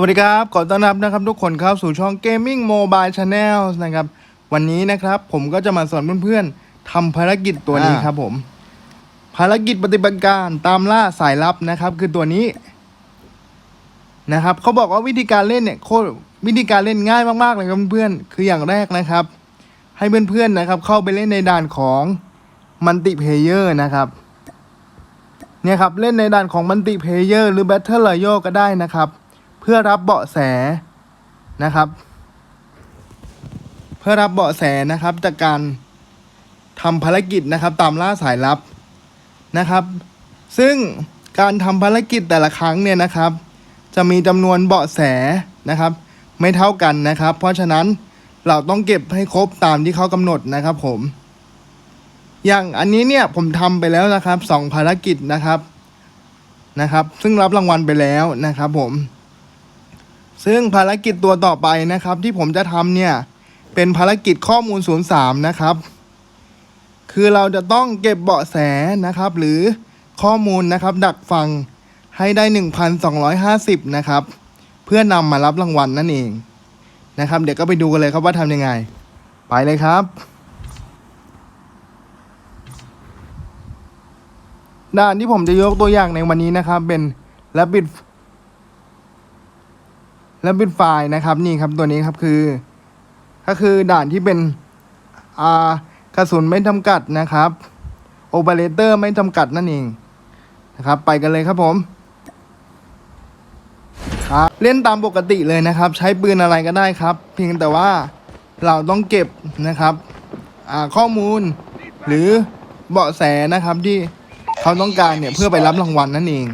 สวัสดีครับขอต้อนรับนะครับทุกคนเข้าสู่ช่อง Gaming Mobile Channel นะครับ วันนี้นะครับผมก็จะมาสอนเพื่อนๆทำภารกิจตัวนี้ครับผม ภารกิจปฏิบัติการตามล่าสายลับนะครับ คือตัวนี้ นะครับเขาบอกว่าวิธีการเล่นเนี่ยโคตรวิธีการเล่นง่ายมากๆเลยครับเพื่อนๆคืออย่างแรกนะครับ ให้เพื่อนๆนะครับ เข้าไปเล่นในด่านของมัลติเพเยอร์นะครับเนี่ยครับเล่นในด่านของมัลติเพเยอร์หรือ Battle Royale ก็ได้นะครับ พื่อรับเบาะแสนะครับ เพื่อรับเบาะแสนะครับ จากการทำภารกิจนะครับ ตามล่าสายลับนะครับ ซึ่งการทำภารกิจแต่ละครั้งเนี่ยนะครับ จะมีจำนวนเบาะแสนะครับ ไม่เท่ากันนะครับ เพราะฉะนั้นเราต้องเก็บให้ครบตามที่เขากำหนดนะครับผม อย่างอันนี้เนี่ยผมทำไปแล้วนะครับสองภารกิจนะครับนะครับ ซึ่งรับรางวัลไปแล้วนะครับผม ซึ่งภารกิจตัวต่อไปนะครับ ที่ผมจะทำเนี่ย เป็นภารกิจข้อมูล 03 นะครับ คือเราจะต้องเก็บเบาะแสนะครับ หรือข้อมูลนะครับ ดักฟังให้ได้ 1,250 นะครับ เพื่อนำมารับรางวัลนั่นเองนะครับ เดี๋ยวก็ไปดูกันเลยครับว่าทำยังไง ไปเลยครับด่านที่ผมจะยกตัวอย่างในวันนี้นะครับ เป็น Rapid แล้วเป็นไฟล์นะครับนี่ครับตัวนี้ครับคือ ก็คือด่านที่เป็นอ่ากระสุนไม่จำกัดนะครับโอเปอเรเตอร์ไม่จำกัดนั่นเองนะครับ ไปกันเลยครับผมครับเล่นตามปกติเลยนะครับ ใช้ปืนอะไรก็ได้ครับ เพียงแต่ว่าเราต้องเก็บนะครับข้อมูลหรือเบาะแสนะครับที่เขาต้องการเนี่ยเพื่อไปรับรางวัลนั่นเอง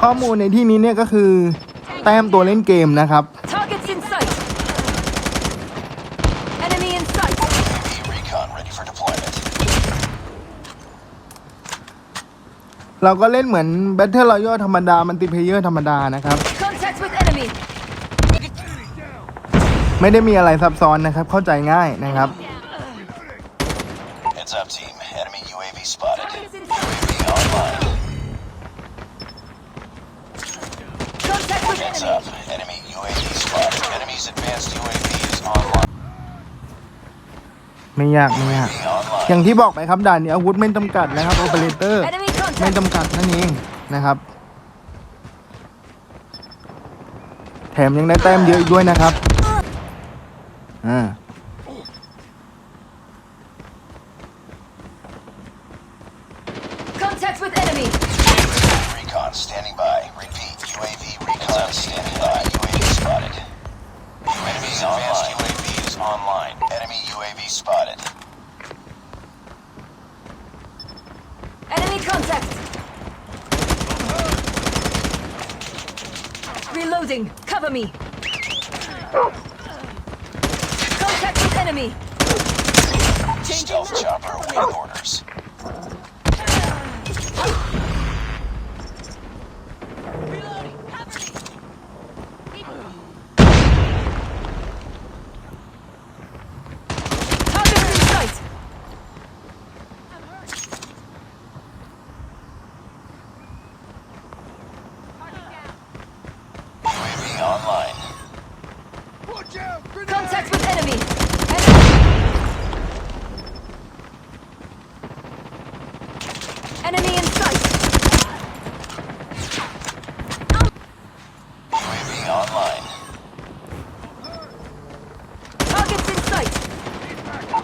ข้อมูลในที่นี้เนี่ยก็คือ แต้มตัวเล่นเกมนะครับ Targets in sight. Enemy in sight. Recon ready for deployment. เราก็เล่นเหมือน Battle Royale ธรรมดา มันติเพเยอร์ธรรมดานะครับ Contact with enemy. ไม่ได้มีอะไรซับซ้อนนะครับ เข้าใจง่ายนะครับ Heads up, team. Enemy UAV spotted. Targets in sight. UAV online. Contact with Heads enemy. up. Enemy UAV spotted. Enemy's advanced UAV is online. ไม่ยากไม่ยาก UAV online. อย่างที่บอกไปครับด่านนี้อาวุธไม่จำกัดนะครับโอเปอเรเตอร์ Enemy ไม่ contact. จำกัดนั่นเองนะครับ แถมยังได้แต้มเยอะอีกด้วยนะครับอ่า Contact with enemy. Recon standing by. Repeat. UAV recon standing by. UAV spotted. Enemy's advanced UAV is online. Enemy UAV spotted. Enemy contact. Reloading. Cover me. Contact with enemy. Stealth chopper waiting orders. Targets in sight. UAV online. Contact with enemy. Enemy in sight. UAV online. Targets in sight.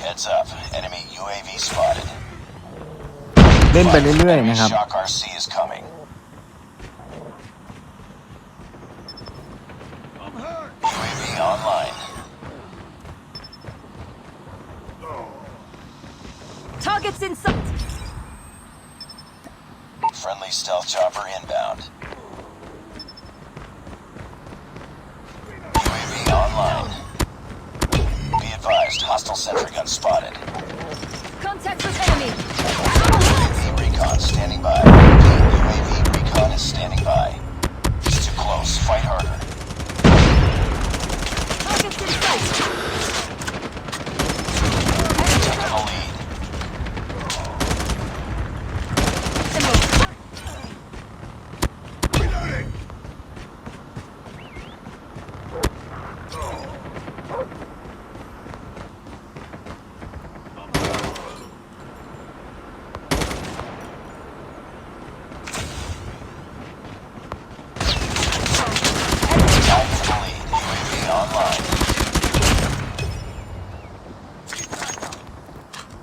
Heads up. Enemy UAV spotted. เล่นไปเรื่อยๆนะครับ Shock RC is coming. UAV online. Targets in sight. stealth chopper inbound. UAV online. Be advised, hostile sentry gun spotted. Contact with enemy. UAV recon standing by. UAV recon is standing by. It's too close. Fight harder. Targets in sight. Taking the lead.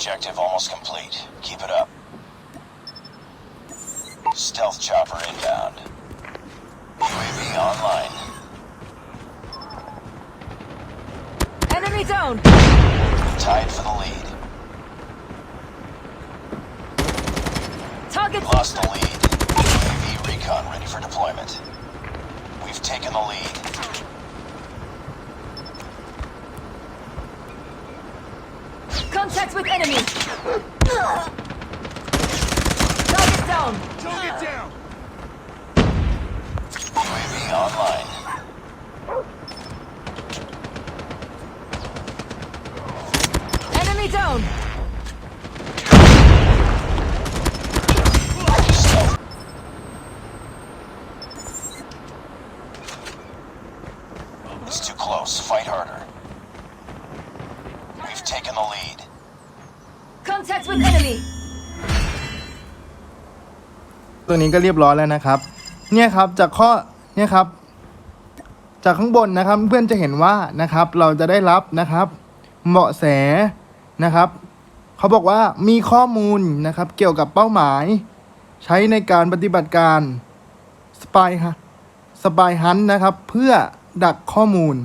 Objective almost complete. Keep it up. Stealth chopper inbound. UAV online. Enemy down. Tied for the lead. Target. Lost the lead. UAV recon ready for deployment. We've taken the lead. Contact with enemy. Target down. UAV online. Enemy down. Contact with enemy. ตัวนี้ก็เรียบร้อยแล้วนะครับ เนี่ยครับจากข้อเนี่ยครับ จากข้างบนนะครับเพื่อนจะเห็นว่านะครับ เราจะได้รับนะครับเบาะแสนะครับเขาบอกว่ามีข้อมูลนะครับ เกี่ยวกับเป้าหมาย ใช้ในการปฏิบัติการสปายฮะสปายฮันนะครับ เพื่อดักข้อมูล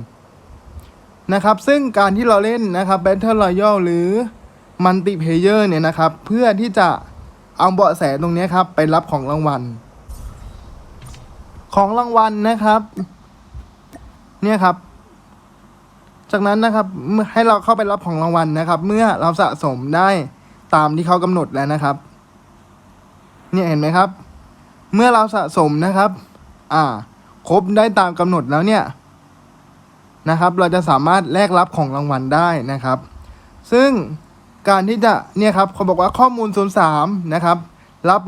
นะครับ ซึ่งการที่เราเล่นนะครับ Battle Royale หรือ มัลติเพเยอร์เนี่ยนะครับ เพื่อที่จะเอาเบาะแสตรงนี้ครับ ไปรับของรางวัล ของรางวัลนะครับ เนี่ยครับ จากนั้นนะครับเมื่อให้เราเข้าไปรับของรางวัลนะครับ เมื่อเราสะสมได้ตามที่เขากำหนดแล้วนะครับ เนี่ยเห็นไหมครับ เมื่อเราสะสมนะครับ อ่า ครบได้ตามกำหนดแล้วเนี่ยนะครับ เราจะสามารถแลกรับของรางวัลได้นะครับ ซึ่ง การที่จะเนี่ยครับเขาบอกว่าข้อมูล 03 นะครับ รับ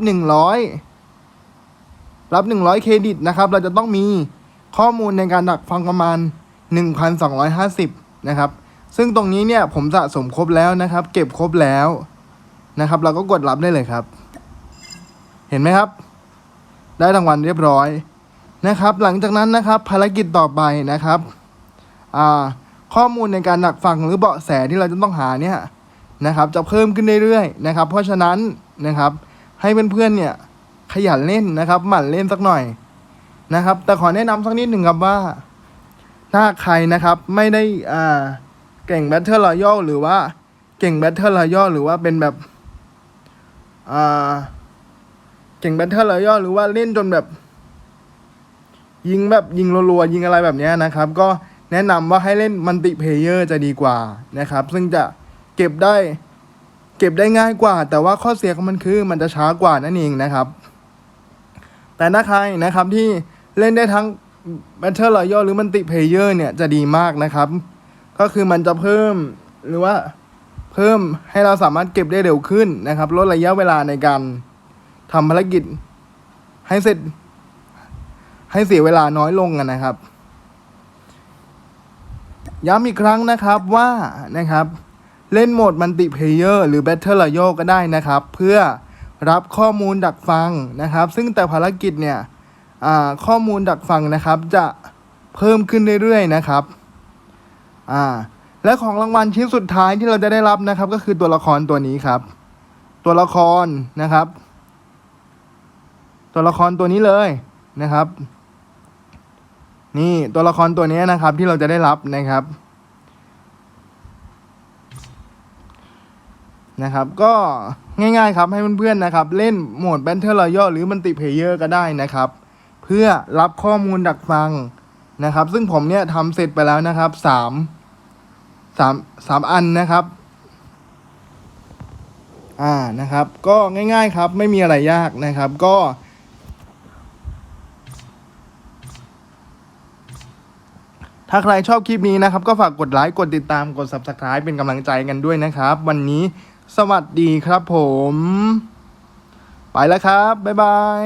100 รับ 100 เครดิตนะครับ เราจะต้องมีข้อมูลในการดักฟังประมาณ 1,250 นะครับ ซึ่งตรงนี้เนี่ยผมสะสมครบแล้วนะครับ เก็บครบแล้วนะครับ เราก็กดรับได้เลยครับ เห็นไหมครับ ได้รางวัลเรียบร้อยนะครับ หลังจากนั้นนะครับภารกิจต่อไปนะครับ อ่าข้อมูลในการดักฟังหรือเบาะแสที่เราจะต้องหาเนี่ย นะครับจะเพิ่มขึ้นเรื่อยๆนะครับ เพราะฉะนั้นนะครับให้เพื่อนๆเนี่ยขยันเล่นนะครับหมั่นเล่นสักหน่อยนะครับ แต่ขอแนะนำสักนิดหนึ่งครับว่า ถ้าใครนะครับไม่ได้อ่าเก่ง Battle Royale หรือว่าเก่ง Battle Royale หรือว่าเป็นแบบอ่าเก่ง Battle Royale หรือว่าเล่นจนแบบ ยิงแบบยิงรัวๆยิงอะไรแบบนี้นะครับ ก็แนะนำว่าให้เล่นมัลติเพเยอร์จะดีกว่านะครับ ซึ่งจะ เก็บได้ เก็บได้ง่ายกว่า แต่ว่าข้อเสียของมันคือมันจะช้ากว่านั่นเองนะครับ แต่ถ้าใครนะครับที่เล่นได้ทั้ง Battle Royale หรือมัลติเพเยอร์เนี่ยจะดีมากนะครับ ก็คือมันจะเพิ่มหรือว่าเพิ่มให้เราสามารถเก็บได้เร็วขึ้นนะครับลดระยะเวลาในการทำภารกิจให้เสร็จ ให้เสียเวลาน้อยลงกันนะครับ ย้ำอีกครั้งนะครับว่านะครับ เล่นโหมดมัลติเพเยอร์หรือ Battle Royale ก็ได้นะครับ เพื่อรับข้อมูลดักฟังนะครับ ซึ่งแต่ภารกิจเนี่ยข้อมูลดักฟังนะครับ จะเพิ่มขึ้นเรื่อยๆนะครับอ่าและของรางวัลชิ้นสุดท้ายที่เราจะได้รับนะครับ ก็คือตัวละครตัวนี้ครับ ตัวละครนะครับ ตัวละครตัวนี้เลยนะครับ นี่ตัวละครตัวนี้นะครับที่เราจะได้รับนะครับ นะครับ ก็ง่ายๆครับให้เพื่อนๆนะครับ เล่นโหมด Battle Royale หรือมันติเพเยอร์ก็ได้นะครับ เพื่อรับข้อมูลดักฟังนะครับ ซึ่งผมเนี่ยทำเสร็จไปแล้วนะครับสามสามสามอันนะครับ อ่านะครับ ก็ง่ายๆครับไม่มีอะไรยากนะครับ ก็ถ้าใครชอบคลิปนี้นะครับ ก็ฝากกดไลค์ กดติดตาม กด subscribe เป็นกำลังใจกันด้วยนะครับ วันนี้ สวัสดีครับผม ไปแล้วครับ บ๊ายบาย